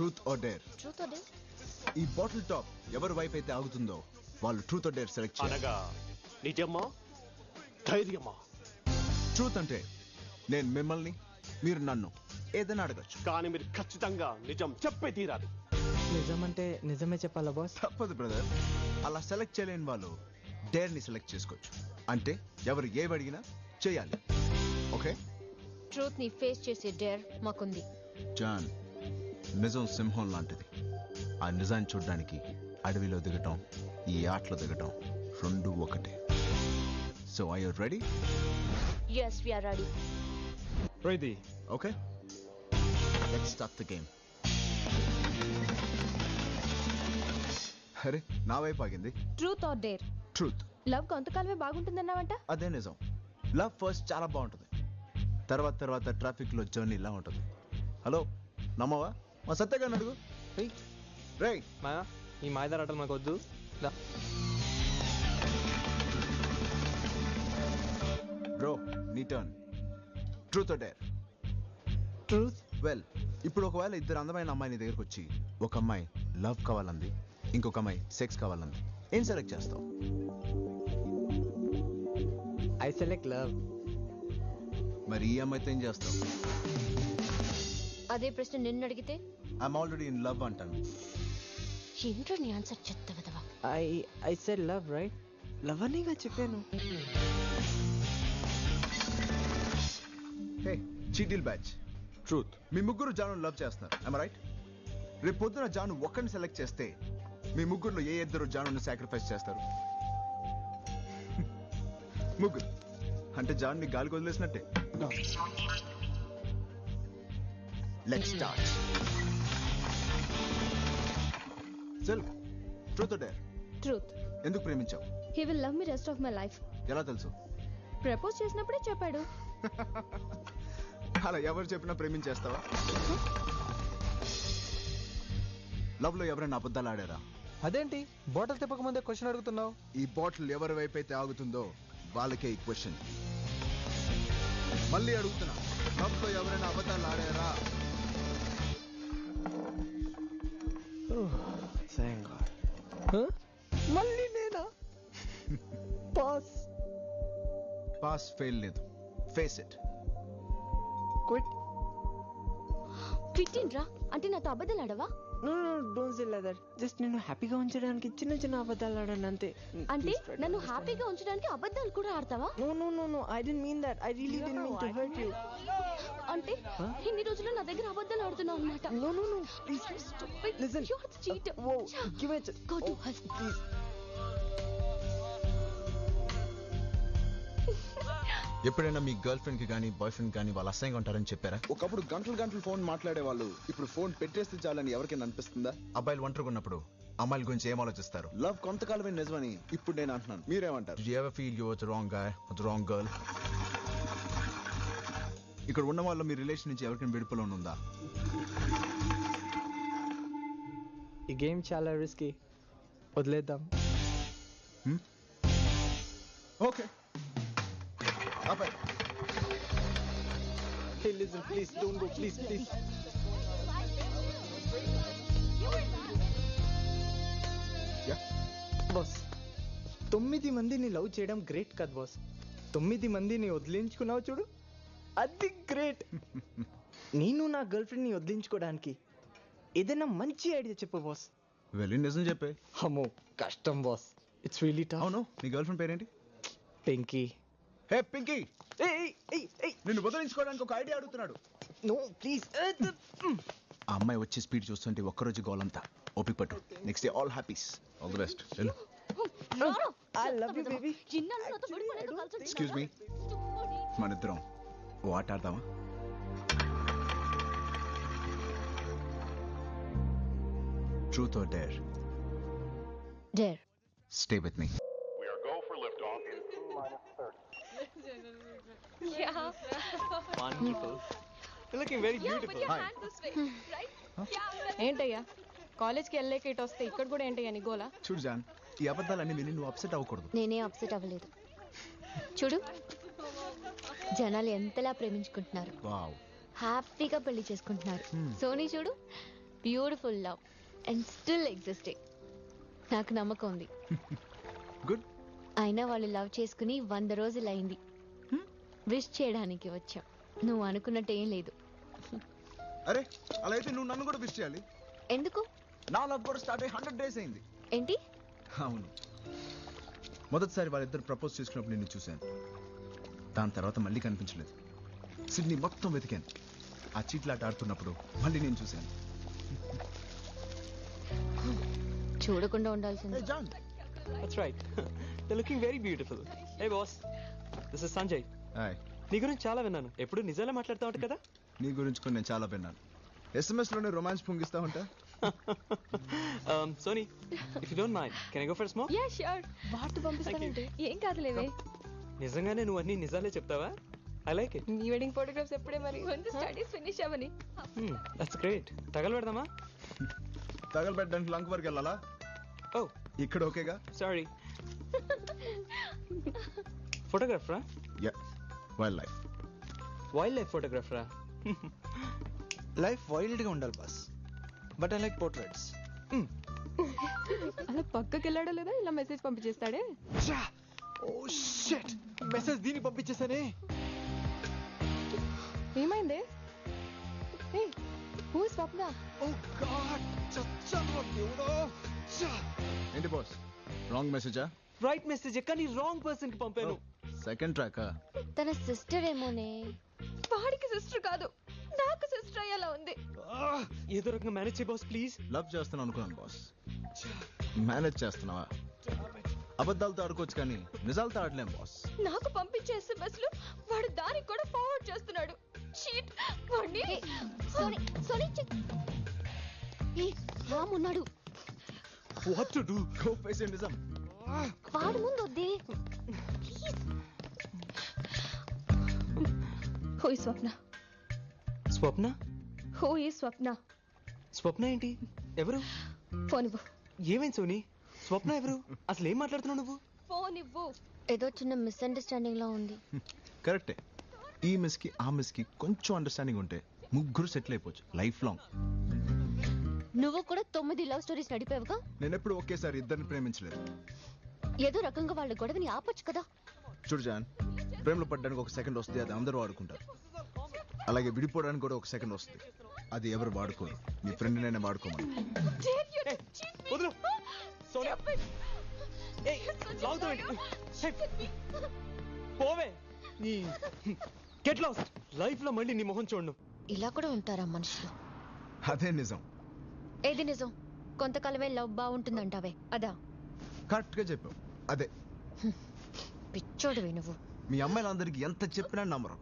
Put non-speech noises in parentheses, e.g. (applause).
Truth or dare truth ఈ bottle top ఎవరి వైపు అయితే ఆగుతుందో వాళ్ళు ట్రూత్ ఆర్ డేర్ సెలెక్ట్ చేయాలి. అనగా నిజమా? ధైర్యమా? ట్రూత్ అంటే నేను మిమ్మల్ని మీరు నన్ను ఏదైనా అడగచ్చు. కానీ మీరు ఖచ్చితంగా నిజం చెప్పే తీరాలి. నిజం అంటే నిజమే చెప్పాలా బాస్ తప్పదు బ్రదర్ అలా సెలెక్ట్ చేయలేని వాళ్ళు డేర్ని సెలెక్ట్ చేసుకోవచ్చు. అంటే ఎవరు ఏవి అడిగినా చేయాలి. ఓకే ట్రూత్ని ఫేస్ చేసే డేర్ మాకుంది. జాన్ నిజం సింహం లాంటిది. ఆ నిజాన్ని చూడడానికి అడవిలో దిగటం ఈ ఆటలో దిగటం రెండు ఒకటే. So I you ready yes we are ready ready okay let's start the game అరే నా వైపు ఆగింది. Truth or dare truth love కొంతకాలమే బాగుంటుందన్నావంట? అదే నిజం. లవ్ ఫస్ట్ చాలా బాగుంటుంది. తర్వాత తర్వాత ట్రాఫిక్లో జర్నీ ఇలా ఉంటుంది. హలో నమ్మవా? మా సత్యగారిని అడుగు. రే మాయా ఈ మాయదార ఆటలు మనకు వద్దు. దా. బ్రో నీ turn truth dare truth well ఇప్పుడు ఒకవేళ ఇద్దరు అందమైన అమ్మాయి నీ దగ్గరకు వచ్చి ఒక అమ్మాయి లవ్ కావాలంది ఇంకొక అమ్మాయి సెక్స్ కావాలంది ఏం సెలెక్ట్ చేస్తావు? ఐ సెలెక్ట్ లవ్ మరి ఈ అమ్మాయితో ఏం చేస్తావు? అదే ప్రశ్న నిన్ను అడిగితే? ఐఎమ్ ఆల్రెడీ ఇన్ లవ్ అంటాను. ఏంటో నీ ఆన్సర్ చెత్త విధవా? I I said love right love అనేగా చెప్పాను. హే చీటిల్ బ్యాచ్ ట్రూత్ మీ ముగ్గురు జాను లవ్ చేస్తున్నారు. ఐమ్ రైట్ రేపు పొద్దున జాను ఒక్కడిని సెలెక్ట్ చేస్తే మీ ముగ్గురులో ఏ ఇద్దరు జాను సాక్రిఫైస్ చేస్తారు? (laughs) ముగ్గురు. అంటే జాన్ని గాలికి వదిలేసినట్టే. లెట్ స్టార్ట్ సెల్ ట్రూత్ డేర్ ట్రూత్ ఎందుకు ప్రేమించావు? He will love me rest of my life ఎలా తెలుసు? ప్రపోజ్ చేసినప్పుడే చెప్పాడు. అలా ఎవరు చెప్పినా ప్రేమించేస్తావా? లవ్లో ఎవరైనా అబద్ధాలు ఆడారా? అదేంటి? బాటిల్ తిప్పక ముందే క్వశ్చన్ అడుగుతున్నావు? ఈ బాటిల్ ఎవరి వైపు అయితే ఆగుతుందో వాళ్ళకే ఈ క్వశ్చన్ మళ్ళీ అడుగుతున్నా లవ్లో ఎవరైనా అబద్ధాలు ఆడారా? మళ్ళీ నేనా? పాస్ పాస్ ఫెయిల్ లేదు. ఫేస్ ఇట్ క్విట్ క్విట్టిండ్రా అంటే నాతో అబద్ధాలు ఆడవా? నో నో డోంట్ సే లదర్ జస్ట్ నేను హ్యాపీగా ఉంచడానికి చిన్న చిన్న అబద్ధాలు ఆడాను అంతే. అంటే నన్ను హ్యాపీగా ఉంచడానికి అబద్ధాలు కూడా ఆడతావా? No no no no I didn't mean that I really didn't mean to hurt you అంటే ఇన్ని రోజులు నా దగ్గర అబద్ధాలు ఆడుతున్నావు అనమాట no no no please listen cheat whoa give it. Go to oh, hell. please. ఎప్పుడైనా మీ గర్ల్ ఫ్రెండ్కి కానీ బాయ్ ఫ్రెండ్ కానీ వాళ్ళు అసహ్యంగా ఉంటారని చెప్పారా? ఒకప్పుడు గంటలు గంటలు ఫోన్ మాట్లాడే వాళ్ళు ఇప్పుడు ఫోన్ పెట్టేస్తే చాలని ఎవరికైనా అనిపిస్తుందా? అబ్బాయిలు ఒంటరిగా ఉన్నప్పుడు అమ్మాయిల గురించి ఏం ఆలోచిస్తారు? లవ్ కొంతకాలమే నిజమని ఇప్పుడు నేను అంటున్నాను. మీరేమంటారు? Or the wrong girl? ఇక్కడ ఉన్న వాళ్ళ మీ రిలేషన్ నుంచి ఎవరికైనా విడుపులో ఉందా? ఈ గేమ్ చాలా రిస్కీ వదిలేద్దాం. ఓకే అబ్బాయి Hey, listen, please, don't go, please, please. Boss తొమ్మిది మందిని లవ్ చేయడం గ్రేట్ కదా బాస్ తొమ్మిది మందిని వదిలించుకున్నావు చూడు. అది గ్రేట్ నేను నా గర్ల్ ఫ్రెండ్ని వదిలించుకోవడానికి ఏదైనా మంచి ఐడియా చెప్పు బాస్ వెళ్ళి నిజం చెప్పే. అమ్మో కష్టం బాస్ ఇట్స్ రియలీ టఫ్ అవును నీ గర్ల్ ఫ్రెండ్ పేరేంటి? పెంకీ హే పింకీ. ఏయ్ ఏయ్ ఏయ్ నిన్ను వదిలించుకోవడానికి ఒక ఐడియా అడుగుతున్నాడు. No please. ఆ అమ్మాయి వచ్చే స్పీడ్ చూస్తుంటే ఒక్కరోజు గోలంతా. ఓపిక పట్టు. Next day all happies all the best వెళ్ళు. I love you baby excuse me మన ఇద్దరం ఓ ఆట ఆడదామా? Truth or dare dare stay with me 30. Wonderful looking very beautiful hi ఏంటయ్యా? కాలేజ్కి వెళ్ళలేక ఇటు వస్తే ఇక్కడ కూడా ఏంటయ్యా నీ గోలా? చూడు జాన్ ఈ అబద్ధాలన్నీ విని నువ్వు అప్సెట్ అవ్వకూడదు. నేనే అప్సెట్ అవ్వలేదు. చూడు జనాలు ఎంతలా ప్రేమించుకుంటున్నారు. వావ్. హ్యాపీగా పెళ్ళి చేసుకుంటున్నారు. సోనీ చూడు beautiful love and still existing నాకు నమ్మకం ఉంది. (laughs) గుడ్ అయినా వాళ్ళు లవ్ చేసుకుని వంద రోజులు అయింది విష్ చేయడానికి వచ్చాం. నువ్వు అనుకున్నట్టు ఏం లేదు. అరే అలా అయితే నువ్వు నన్ను కూడా విష్ చేయాలి. ఎందుకు? నా లవ్ కూడా స్టార్ట్ అయ్యి హండ్రెడ్ డేస్ అయింది. ఏంటి? అవును. మొదటిసారి వాళ్ళిద్దరు ప్రపోజ్ చేసుకున్నప్పుడు నిన్ను చూశాను. దాని తర్వాత మళ్ళీ కనిపించలేదు. సిడ్నీ మొత్తం వెతికాను. ఆ చీట్లాట ఆడుతున్నప్పుడు మళ్ళీ నేను చూశాను. చూడకుండా ఉండాల్సింది. John That's right. (laughs) They're looking very beautiful. Hey boss, this is Sanjay. Hi నీ గురించి చాలా విన్నాను. ఎప్పుడు నిజాలే మాట్లాడుతావు కదా? నీ గురించి కూడా నేను చాలా విన్నాను. ఎస్ఎంఎస్లోనే రొమాన్స్ పొంగిస్తా ఉంటా? (laughs) Um, Soni if you don't mind can I go for smoke ya sure వార్త పంపిస్తానంటే? ఏం కాదులేవే నిజంగానే నువ్వు అన్ని నిజాలే చెప్తావా? ఐ లైక్ ఇట్ నీ వెడ్డింగ్ ఫోటోగ్రాఫ్స్ ఎప్పుడే మరి? కొంచెం స్టడీస్ ఫినిష్ అవ్వని దట్స్ గ్రేట్ తగలు పెడదామా? తగలబెట్టడానికి లంక్ వరకు వెళ్ళాలా? ఓ ఇక్కడ ఓకేగా? Sorry ఫోటోగ్రాఫరా ya wild life wild life ఫోటోగ్రాఫరా life వైల్డ్గా ఉండాలి boss but I like portraits అలా పక్కకి వెళ్ళాడో లేదా ఇలా మెసేజ్ పంపించేస్తాడే? ఓ షెట్ మెసేజ్ దీన్ని పంపించేసానే ఏమైంది? ఏ హూ స్వప్న? ఓ గాడ్ చచ్చాను దేవుడో. ఏంటి బాస్ రాంగ్ మెసేజా రైట్ మెసేజ్ కానీ రాంగ్ పర్సన్కి పంపాను. సెకండ్ ట్రాకా? తన సిస్టర్ ఏమోనే. వాడికి సిస్టర్ కాదు నాకు సిస్టర్ అయ్యేలా ఉంది. ఏదో రకంగా మేనేజ్ చేయ బాస్ ప్లీజ్ లవ్ చేస్తున్నాను అనుకున్నాను బాస్ మేనేజ్ చేస్తున్నావా? అబద్ధాలతో ఆడుకోవచ్చు కానీ నిజాలతో ఆడలేం బాస్ నాకు పంపించే ఎస్ఎంఎస్లు వాడు దానికి కూడా ఫార్వర్డ్ చేస్తున్నాడు. చీట్ వాడిని సారీ సారీ ఏ రామ్ ఉన్నాడు. What to do go face నిజం వాడు ముందు వద్దే. హూ ఈ స్వప్న. స్వప్న? హూ ఈ స్వప్న. స్వప్న ఏంటి? ఎవరు? ఫోన్ ఇవ్వు ఏమైంది సోనీ? స్వప్న ఎవరు? అసలు ఏం మాట్లాడుతున్నావు నువ్వు? ఫోన్ ఇవ్వు ఏదో చిన్న మిస్అండర్స్టాండింగ్ లా ఉంది. కరెక్టే. ఈ మిస్కి ఆ మిస్కి కొంచెం అండర్స్టాండింగ్ ఉంటే ముగ్గురు సెటిల్ అయిపోవచ్చు లైఫ్ లాంగ్. నువ్వు కూడా తొమ్మిది లవ్ స్టోరీస్ నడిపావుగా? నేను ఎప్పుడు ఒకేసారి ఇద్దరిని ప్రేమించలేదు. ఏదో రకంగా వాళ్ళ గొడవని ఆపొచ్చు కదా. చూడు జాన్ ప్రేమలో పడ్డానికి ఒక సెకండ్ వస్తుంది అది అందరూ వాడుకుంటారు అలాగే విడిపోవడానికి కూడా ఒక సెకండ్ వస్తుంది అది ఎవరు వాడుకోరు. మీ ఫ్రెండ్ నైనా వాడుకోమని. పోవే నీ గెట్ లాస్ట్ లైఫ్లో మళ్ళీ నీ మొహం చూడను ఇలా కూడా ఉంటారా మనుషులు? అదే నిజం. ఏది నిజం? కొంతకాలమే లవ్ బాగుంటుందంటావే. అదా? కరెక్ట్గా చెప్పావు. అదే. పిచ్చోడివి నువ్వు. మీ అమ్మాయిలందరికీ ఎంత చెప్పినా నమ్మరు.